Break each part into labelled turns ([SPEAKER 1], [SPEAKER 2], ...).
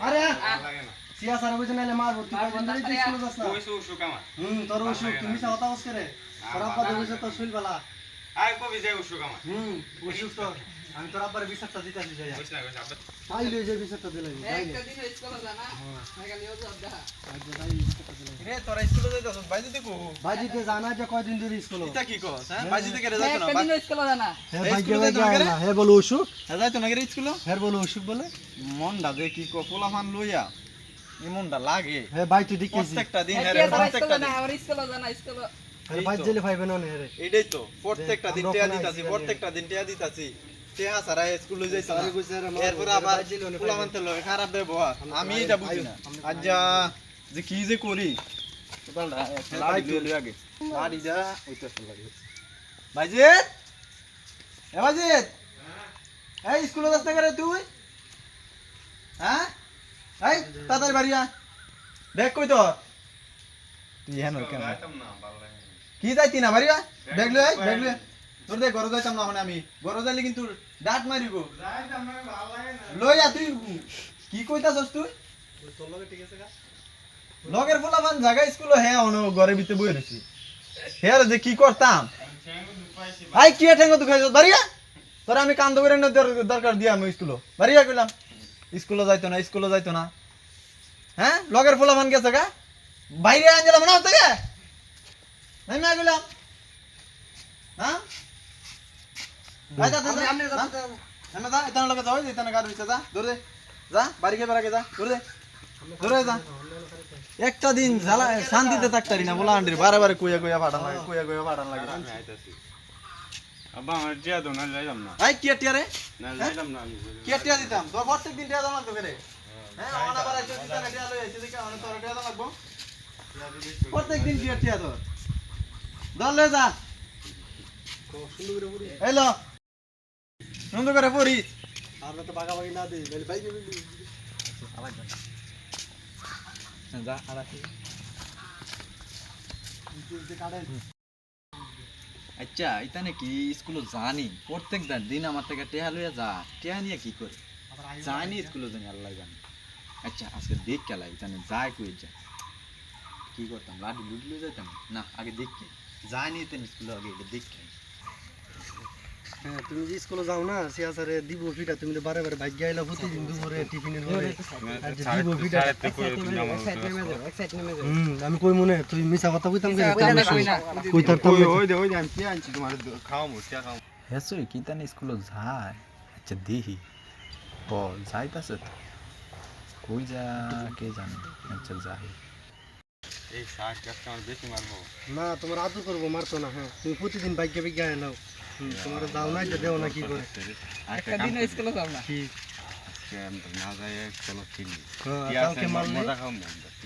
[SPEAKER 1] আরে সিয়া সারা বুঝে নাইলে মারবো তুই
[SPEAKER 2] মারবো,
[SPEAKER 1] কয়দিন ধরে তুই স্কুলে যাস না?
[SPEAKER 3] কইছো অসুখ আমার।
[SPEAKER 1] হুম তোর অসুখ তুমি সা হতাশ করে তোর আব্বা দেখেছে তোর শরীর বালা
[SPEAKER 3] আই কবি যাই অসুখ আমার।
[SPEAKER 1] হুম অসুখ তোর। আমি তোর আব্বার বিচারটা দিতেছি যাই তাই লই যে বিচারটা দিলাই
[SPEAKER 2] একটা দিন স্কুল জানা ও জব দেখা
[SPEAKER 4] রে তোরা স্কুলে যাইতাছ দেখো
[SPEAKER 1] জানা যে কয়দিন ধরে স্কুল?
[SPEAKER 4] ইতা কি কস হ্যাঁ? বাইরে থেকে রে যাইতো না
[SPEAKER 2] একটা দিন স্কুল জানা
[SPEAKER 4] না।
[SPEAKER 1] বলো অসুখ।
[SPEAKER 4] হ্যাঁ যাইতো না স্কুলে?
[SPEAKER 1] হে বলো অসুখ বলে।
[SPEAKER 4] মন দা যে কি কো পোলাফান লইয়া লাগে।
[SPEAKER 1] হে ভাই তুই দেখেছি।
[SPEAKER 4] প্রত্যেকটা দিন
[SPEAKER 2] একটা
[SPEAKER 4] হ্যাঁ প্রত্যেকটা দিন।
[SPEAKER 2] আমার স্কুল জানা স্কুল।
[SPEAKER 1] জেলে পাইবে না রে।
[SPEAKER 4] এইটাই তো প্রত্যেকটা দিন টিয়া দিতাছি প্রত্যেকটা দিন টিয়া দিতাছি। টিয়া সারা স্কুলে যাইতো না।
[SPEAKER 1] সারে
[SPEAKER 4] এরপরে
[SPEAKER 1] ওরে
[SPEAKER 4] আবার
[SPEAKER 1] বাইর দিলে অনেক
[SPEAKER 4] পোলাফান তো লয় খারাপ ব্যবহার। আমি এটা বুঝি না। আজ যা যে কি যে করি। লাড়ি লই আগে। লাড়ি যা ওইটা তো লাগে। বাইজিত এ বাইজিত এই স্কুলে যাস না তুই? হ্যাঁ? এই তাড়াতাড়ি বাড়ি আয়। ব্যাগ কই তোর। তুই
[SPEAKER 3] না।
[SPEAKER 4] কি যাইতি না বাড়ি ব্যাগ লই আয় ব্যাগ লই। তোর দেখ যাইতাম না মানে আমি। ঘরে যাইলে কিন্তু ডাট মারিব। লই তুই কি কইতাছস তুই?
[SPEAKER 1] তোর লগে ঠিক আছে
[SPEAKER 4] লগের পোলাপান জায়গা স্কুল হ্যাঁ অন ঘরের ভিতরে বই রয়েছি যে কি করতাম? আই কি ঠেঙ্গো খাইছ বাড়িয়া? তোর আমি কান্দ করে দরকার দিয়া আমি স্কুল। বাড়িয়া কইলাম স্কুলে যাইতো না স্কুলে যাইতো না। হ্যাঁ? লগের পোলাপান গেছে গা? বাইরে আনছিলাম না থেকে আমি আ গেলাম হ্যাঁ? যা, এখানে লগে যা, ওই যে এখানে গাড়ি রয়েছে, যা, দৌড়ে দে। যা, বাড়ি যা, দৌড়ে দে। দৌড়ে যা। একটা দিন জ্বালা শান্তিতে থাকতারি না বলা আন্ডির বারে বারে কুয়া কুয়া পাঠান লাগে কুয়া কুয়া পাঠান লাগে।
[SPEAKER 3] আব্বা আমার দাও না যাইতাম না।
[SPEAKER 4] আই কি টিয়া রে?
[SPEAKER 3] না যাইতাম না আমি।
[SPEAKER 4] কি টিয়া দিতাম? তোর প্রত্যেক দিন টিয়া দাম লাগতো রে। হ্যাঁ অনা বারে দিতা না টিয়া লই আইছো দেখে অনা তোর টিয়া দাম লাগবো। প্রত্যেক দিন টিয়া টিয়া তোর। দলে যা। এলো সুন্দর করে পড়িস
[SPEAKER 1] আমরা তো বাগাবাগি না দেই বলে ভাই দিবি
[SPEAKER 4] যা আরাকি আচ্ছা এটা নাকি স্কুলে জানি। প্রত্যেক দিন আমার থেকে টেহা লইয়া যা। টেহা নিয়ে কি করে? জানি স্কুলে জানি আল্লাহ জানি। আচ্ছা আজকে দেখ খেলা এখানে যায় কই যা। কি করতাম? লাডি লুডি যাইতাম? না আগে দেখি যায়নি তেন স্কুলে আগে দেখি
[SPEAKER 1] হ্যাঁ তুমি যে স্কুলে যাও না সে আসারে দিব ফিটা তুমি তো বারে বারে ভাগ্য আইলা প্রতিদিন দুপুরে টিফিনের পরে আর যে দিব ফিটা। হুম আমি কই মনে তুই মিছা কথা কইতাম কে? কইতাম তো
[SPEAKER 3] ওই দে ওই দে আমি টিয়া আনছি? তোমার খাওয়াম টিয়া খাওয়াম
[SPEAKER 4] হেসই কি তানে স্কুলে যায়? আচ্ছা দেখি। ও যাইতাছে তো। কই যা কে জানে? আচ্ছা যাই।
[SPEAKER 3] এই শাক গাছটা আমার বেশি মারবো।
[SPEAKER 1] না তোমার আদর করব মারতো না হ্যাঁ। তুমি প্রতিদিন ভাগ্য বিজ্ঞ এলাও হুম তোমার দাও না যে দেও না কি করে?
[SPEAKER 2] একটা দিন স্কুল যাব না।
[SPEAKER 1] কি
[SPEAKER 3] না যায় চলো
[SPEAKER 1] হ্যাঁ, কালকে
[SPEAKER 3] মজা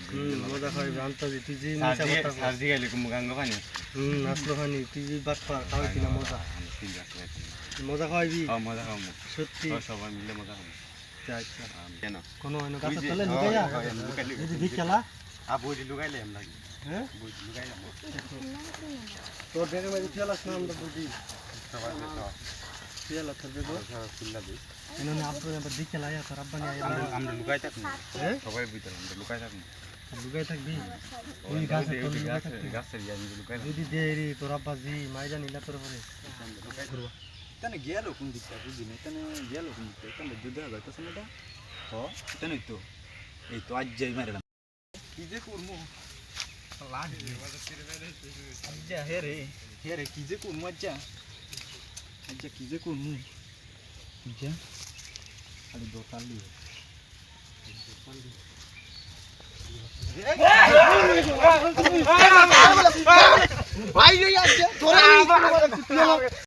[SPEAKER 1] হুম মজা খাইবে আনতাজি তুই যে মিছা কথা।
[SPEAKER 3] সার্জি গাইলে গাঙ্গ পানি
[SPEAKER 1] হুম আসলো খানি তুই যে বাট পা খাওয়াইতি না মজা। তুই মজা
[SPEAKER 3] খাওয়াম
[SPEAKER 1] সত্যি।
[SPEAKER 3] সবাই মিলে মজা খাওয়াম
[SPEAKER 1] আচ্ছা আচ্ছা।
[SPEAKER 3] কেন?
[SPEAKER 1] হয়
[SPEAKER 3] যে- হ্যাঁ,
[SPEAKER 1] লুকাইয়া
[SPEAKER 3] হ্যাঁ, হ্যাঁ,
[SPEAKER 1] যে
[SPEAKER 3] আ বইটি লুকাইলে এম লাগে
[SPEAKER 1] হ্যাঁ?
[SPEAKER 3] বইটি লুকাইলে
[SPEAKER 1] তোর না আমরা বুঝি হ্যাঁ
[SPEAKER 4] গেল কোন দিকটা বুঝি না তানে গেল কোন দিকটা যুদ্ধ যাইতাছে না এটা হ তো এই তো আজ যাই মারে কি যে করমু আজ্জা হে রে হে রে কি যে করমু আজ্জা আজ্জা কি যে করব বুঝছেন খালি দোকালি ভাই রে আজ্জা তোরা